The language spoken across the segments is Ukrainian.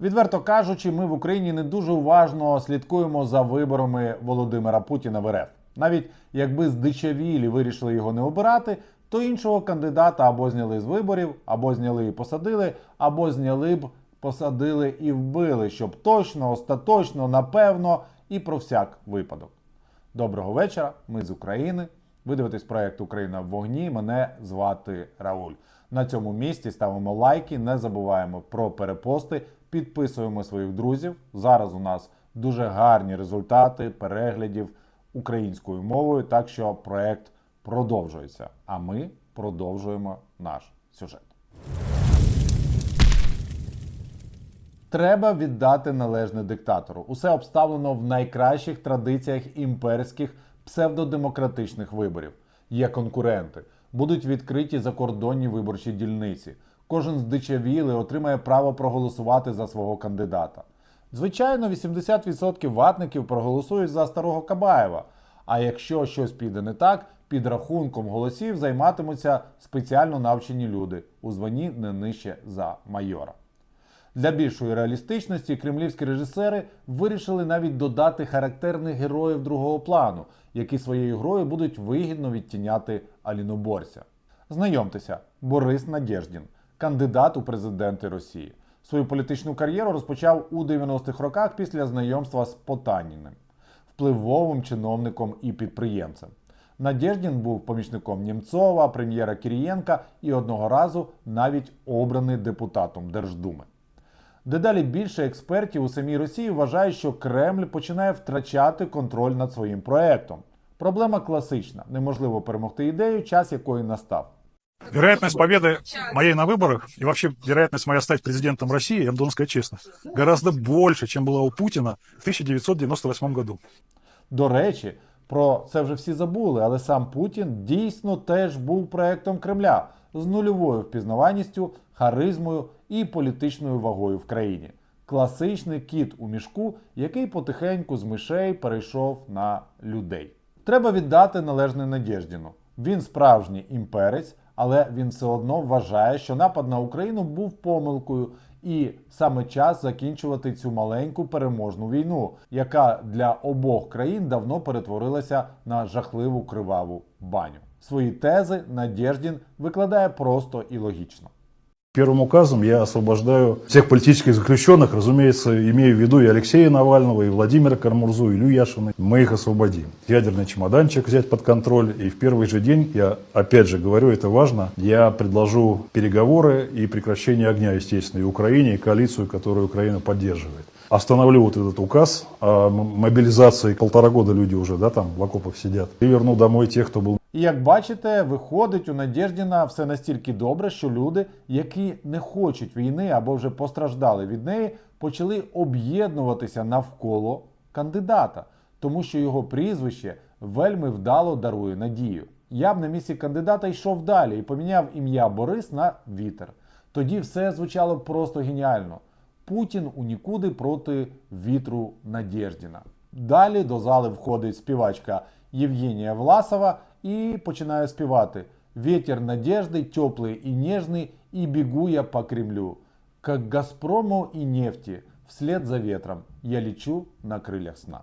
Відверто кажучи, ми в Україні не дуже уважно слідкуємо за виборами Володимира Путіна в РФ. Навіть якби здичавілі вирішили його не обирати, то іншого кандидата або зняли з виборів, або зняли і посадили, або зняли б, посадили і вбили, щоб точно, остаточно, напевно і про всяк випадок. Доброго вечора. Ми з України. Ви дивитесь проект Україна в вогні. Мене звати Рауль. На цьому місці ставимо лайки, не забуваємо про перепости, підписуємо своїх друзів. Зараз у нас дуже гарні результати переглядів українською мовою, так що проект продовжується. А ми продовжуємо наш сюжет. Треба віддати належне диктатору. Усе обставлено в найкращих традиціях імперських псевдодемократичних виборів. Є конкуренти, будуть відкриті закордонні виборчі дільниці. Кожен здичавілий отримає право проголосувати за свого кандидата. Звичайно, 80% ватників проголосують за старого Кабаєва. А якщо щось піде не так, під рахунком голосів займатимуться спеціально навчені люди у званні не нижче за майора. Для більшої реалістичності кремлівські режисери вирішили навіть додати характерних героїв другого плану, які своєю грою будуть вигідно відтіняти аліноборця. Знайомтеся, Борис Надєждін, кандидат у президенти Росії. Свою політичну кар'єру розпочав у 90-х роках після знайомства з Потаніним, впливовим чиновником і підприємцем. Надєждін був помічником Німцова, прем'єра Кірієнка і одного разу навіть обраний депутатом Держдуми. Дедалі більше експертів у самій Росії вважають, що Кремль починає втрачати контроль над своїм проектом. Проблема класична: неможливо перемогти ідею, час якої настав. Вероятность победы моей на выборах и вообще вероятность моя стать президентом России, я вам должен сказать честно, гораздо больше, чем была у Путина в 1998 году. До речі, про це вже всі забули, але сам Путін дійсно теж був проектом Кремля з нульовою впізнаваністю, харизмою і політичною вагою в країні. Класичний кіт у мішку, який потихеньку з мишей перейшов на людей. Треба віддати належне Надєждіну. Він справжній імперець, але він все одно вважає, що напад на Україну був помилкою, і саме час закінчувати цю маленьку переможну війну, яка для обох країн давно перетворилася на жахливу криваву баню. Свої тези Надєждін викладає просто і логічно. Первым указом я освобождаю всех политических заключенных, разумеется, имею в виду и Алексея Навального, и Владимира Кармурзу, и Илью Яшина. Мы их освободим. Ядерный чемоданчик взять под контроль. И в первый же день, я опять же говорю, это важно, я предложу переговоры и прекращение огня, естественно, и Украине, и коалицию, которую Украина поддерживает. Остановлю вот этот указ о мобилизации. Полтора года люди уже, да, там в окопах сидят. И верну домой тех, кто был І як бачите, виходить у Надєждіна все настільки добре, що люди, які не хочуть війни або вже постраждали від неї, почали об'єднуватися навколо кандидата, тому що його прізвище вельми вдало дарує надію. Я б на місці кандидата йшов далі і поміняв ім'я Борис на вітер. Тоді все звучало просто геніально. Путін у нікуди проти вітру Надєждіна. Далі до зали входить співачка Євгенія Власова і починає співати «Ветер надежды, теплый и нежный, и бегу я по Кремлю. Как Газпрому и нефти, вслед за ветром, я лечу на крилях сна».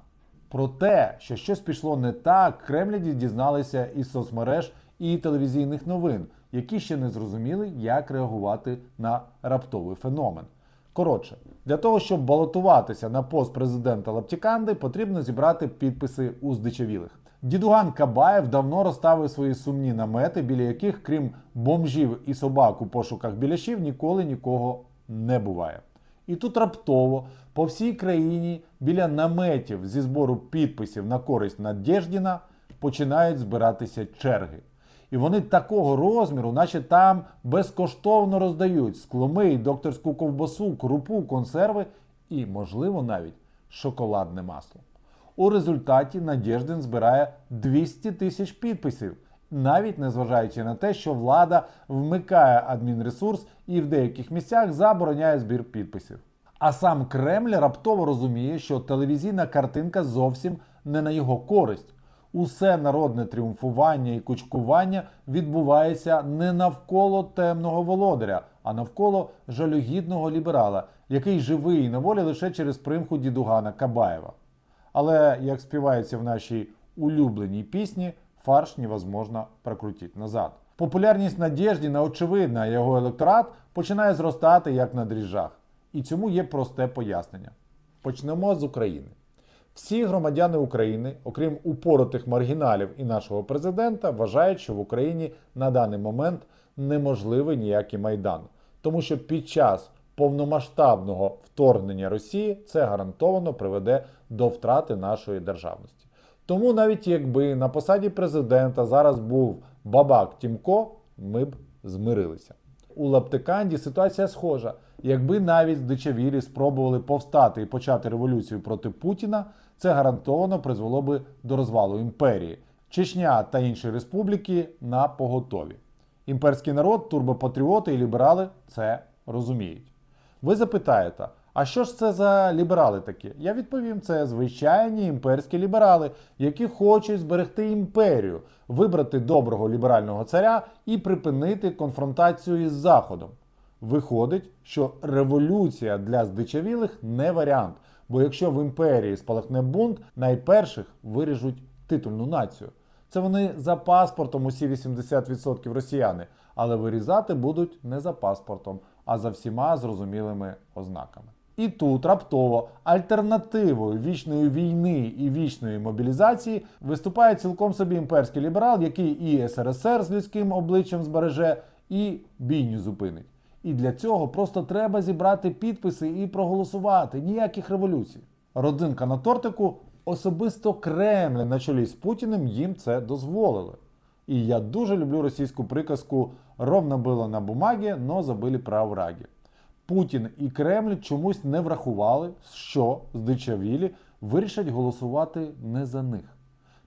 Про те, що щось пішло не так, кремляді дізналися із соцмереж і телевізійних новин, які ще не зрозуміли, як реагувати на раптовий феномен. Коротше, для того, щоб балотуватися на пост президента Лаптіканди, потрібно зібрати підписи у здичавілих. Дідуган Кабаєв давно розставив свої сумні намети, біля яких, крім бомжів і собак у пошуках біляшів, ніколи нікого не буває. І тут раптово по всій країні біля наметів зі збору підписів на користь Надєждіна починають збиратися черги. І вони такого розміру, наче там безкоштовно роздають скломий, докторську ковбасу, крупу, консерви і, можливо, навіть шоколадне масло. У результаті Надєждин збирає 200 тисяч підписів, навіть незважаючи на те, що влада вмикає адмінресурс і в деяких місцях забороняє збір підписів. А сам Кремль раптово розуміє, що телевізійна картинка зовсім не на його користь. Усе народне тріумфування і кучкування відбувається не навколо темного володаря, а навколо жалюгідного ліберала, який живий і на волі лише через примху дідугана Кабаєва. Але, як співається в нашій улюбленій пісні, фарш невозможно прокрутити назад. Популярність Надєждіна очевидна, а його електорат починає зростати як на дріжджах. І цьому є просте пояснення. Почнемо з України. Всі громадяни України, окрім упоротих маргіналів і нашого президента, вважають, що в Україні на даний момент неможливий ніякий майдан, тому що під час повномасштабного вторгнення Росії це гарантовано приведе до втрати нашої державності. Тому навіть якби на посаді президента зараз був бабак Тімко, ми б змирилися. У Лаптиканді ситуація схожа. Якби навіть здичавілі спробували повстати і почати революцію проти Путіна, це гарантовано призвело би до розвалу імперії. Чечня та інші республіки на поготові. Імперський народ, турбопатріоти і ліберали це розуміють. Ви запитаєте, а що ж це за ліберали такі? Я відповім, це звичайні імперські ліберали, які хочуть зберегти імперію, вибрати доброго ліберального царя і припинити конфронтацію із Заходом. Виходить, що революція для здичавілих не варіант, бо якщо в імперії спалахне бунт, найперших виріжуть титульну націю. Це вони за паспортом усі 80% росіяни, але вирізати будуть не за паспортом, а за всіма зрозумілими ознаками. І тут раптово альтернативою вічної війни і вічної мобілізації виступає цілком собі імперський ліберал, який і СРСР з людським обличчям збереже, і бійню зупинить. І для цього просто треба зібрати підписи і проголосувати. Ніяких революцій. Родинка на тортику особисто Кремль на чолі з Путіним їм це дозволили. І я дуже люблю російську приказку ровно було на бумагі, но забили про враги. Путін і Кремль чомусь не врахували, що здичавілі вирішать голосувати не за них.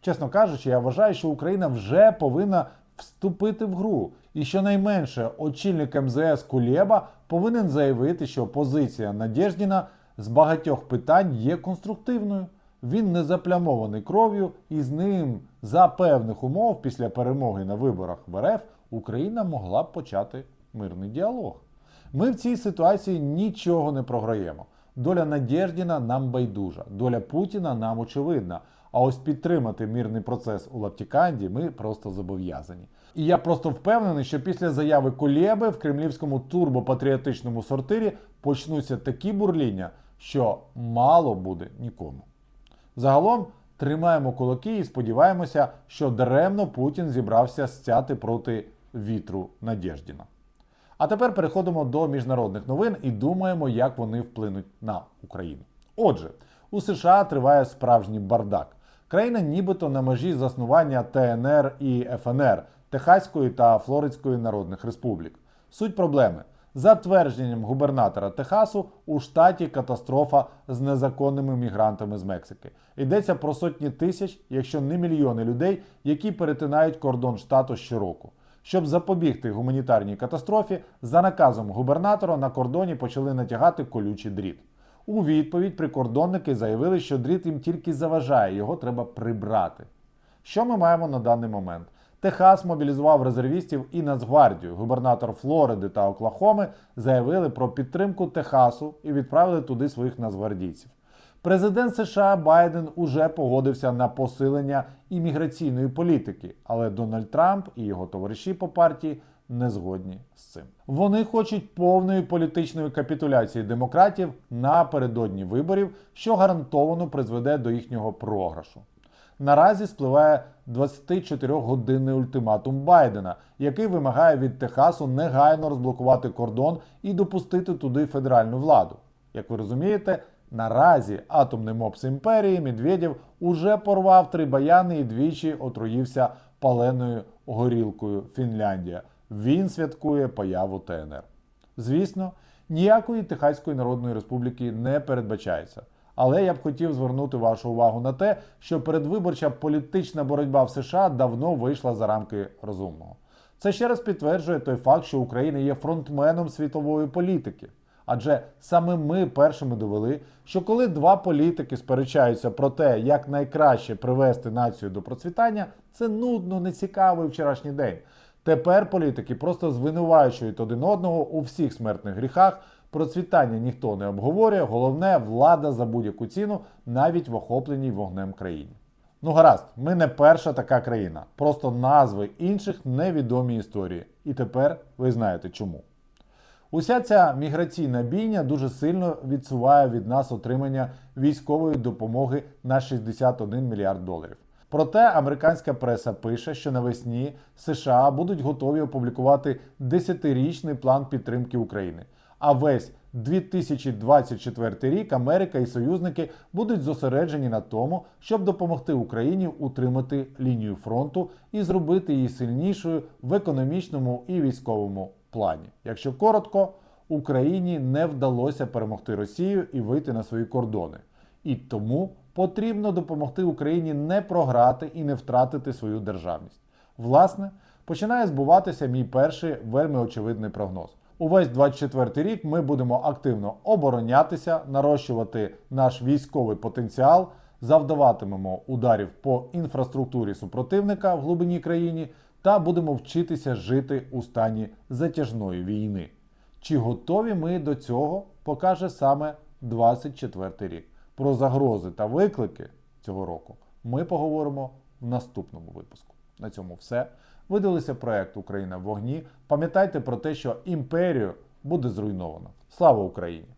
Чесно кажучи, я вважаю, що Україна вже повинна вступити в гру. І щонайменше очільник МЗС Кулєба повинен заявити, що позиція Надєждіна з багатьох питань є конструктивною. Він не заплямований кров'ю, і з ним за певних умов після перемоги на виборах в РФ Україна могла б почати мирний діалог. Ми в цій ситуації нічого не програємо. Доля Надєждіна нам байдужа, доля Путіна нам очевидна. А ось підтримати мирний процес у Лаптіканді ми просто зобов'язані. І я просто впевнений, що після заяви Кулєби в кремлівському турбопатріотичному сортирі почнуться такі бурління, що мало буде нікому. Загалом тримаємо кулаки і сподіваємося, що даремно Путін зібрався стяти проти вітру Надєждіна. А тепер переходимо до міжнародних новин і думаємо, як вони вплинуть на Україну. Отже, у США триває справжній бардак. Країна нібито на межі заснування ТНР і ФНР Техаської та Флоридської народних республік. Суть проблеми. За твердженням губернатора Техасу, у штаті катастрофа з незаконними мігрантами з Мексики. Йдеться про сотні тисяч, якщо не мільйони людей, які перетинають кордон штату щороку. Щоб запобігти гуманітарній катастрофі, за наказом губернатора на кордоні почали натягати колючий дріт. У відповідь прикордонники заявили, що дріт їм тільки заважає, його треба прибрати. Що ми маємо на даний момент? Техас мобілізував резервістів і Нацгвардію. Губернатор Флориди та Оклахоми заявили про підтримку Техасу і відправили туди своїх нацгвардійців. Президент США Байден уже погодився на посилення імміграційної політики, але Дональд Трамп і його товариші по партії не згодні з цим. Вони хочуть повної політичної капітуляції демократів напередодні виборів, що гарантовано призведе до їхнього програшу. Наразі спливає 24-годинний ультиматум Байдена, який вимагає від Техасу негайно розблокувати кордон і допустити туди федеральну владу. Як ви розумієте, наразі атомний мопс імперії Медведєв уже порвав три баяни і двічі отруївся паленою горілкою Фінляндія. Він святкує появу ТНР. Звісно, ніякої Техаської Народної Республіки не передбачається. Але я б хотів звернути вашу увагу на те, що передвиборча політична боротьба в США давно вийшла за рамки розумного. Це ще раз підтверджує той факт, що Україна є фронтменом світової політики. Адже саме ми першими довели, що коли два політики сперечаються про те, як найкраще привести націю до процвітання, це нудно, нецікавий вчорашній день. Тепер політики просто звинувачують один одного у всіх смертних гріхах. Процвітання ніхто не обговорює. Головне влада за будь-яку ціну, навіть в охопленій вогнем країні. Ну гаразд, ми не перша така країна. Просто назви інших невідомі історії. І тепер ви знаєте чому. Уся ця міграційна бійня дуже сильно відсуває від нас отримання військової допомоги на 61 мільярд доларів. Проте американська преса пише, що навесні США будуть готові опублікувати 10-річний план підтримки України. А весь 2024 рік Америка і союзники будуть зосереджені на тому, щоб допомогти Україні утримати лінію фронту і зробити її сильнішою в економічному і військовому плані. Якщо коротко, Україні не вдалося перемогти Росію і вийти на свої кордони. І тому потрібно допомогти Україні не програти і не втратити свою державність. Власне, починає збуватися мій перший вельми очевидний прогноз. Увесь 24 рік ми будемо активно оборонятися, нарощувати наш військовий потенціал, завдаватимемо ударів по інфраструктурі супротивника в глибині країни та будемо вчитися жити у стані затяжної війни. Чи готові ми до цього, покаже саме 24 рік. Про загрози та виклики цього року ми поговоримо в наступному випуску. На цьому все. Ви дивилися проект Україна в вогні. Пам'ятайте про те, що імперію буде зруйновано. Слава Україні!